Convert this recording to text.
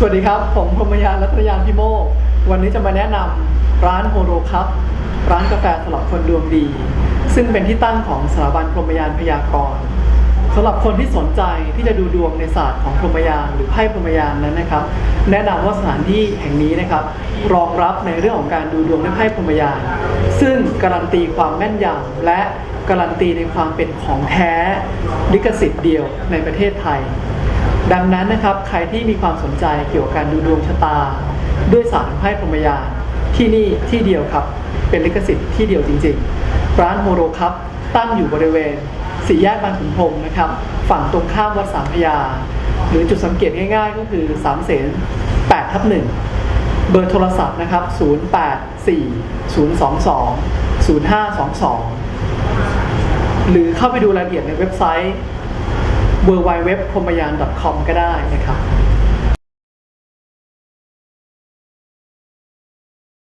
สวัสดีครับ ผมพรมยานรัตยานพิโมกวันนี้จะมาแนะนำร้านโฮโรคัพร้านกาแฟสำหรับคนดวงดี ซึ่งเป็นที่ตั้งของสถาบันพรมยานพยากรณ์สำหรับคนที่สนใจที่จะดูดวงในศาสตร์ของพรมยานหรือไพ่พรมยานนั้นนะครับ แนะนำว่าสถานที่แห่งนี้นะครับ รองรับในเรื่องของการดูดวงด้วยไพ่พรมยาน ซึ่งการันตีความแม่นยำและการันตีในความเป็นของแท้ลิขสิทธิ์เดียวในประเทศไทย ดังนั้นนะครับใครที่มีความสนใจเกี่ยวกับการดูดวงชะตา ด้วยศาสตร์ไพ่พรหมยานที่นี่ที่เดียวครับ เป็นลิขสิทธิ์ที่เดียวจริง ๆ ร้านโมโรครับตั้งอยู่บริเวณสี่แยกบางขุนพรมนะครับ ฝั่งตรงข้ามวัดสามพยา หรือจุดสังเกตง่ายๆ ก็คือสามเสน8ทับ1เบอร์โทรศัพท์นะครับ 084 022 0522 หรือเข้าไปดูรายละเอียดในเว็บไซต์ w w w p r o m a y a n c o m ก็ได้นะครับ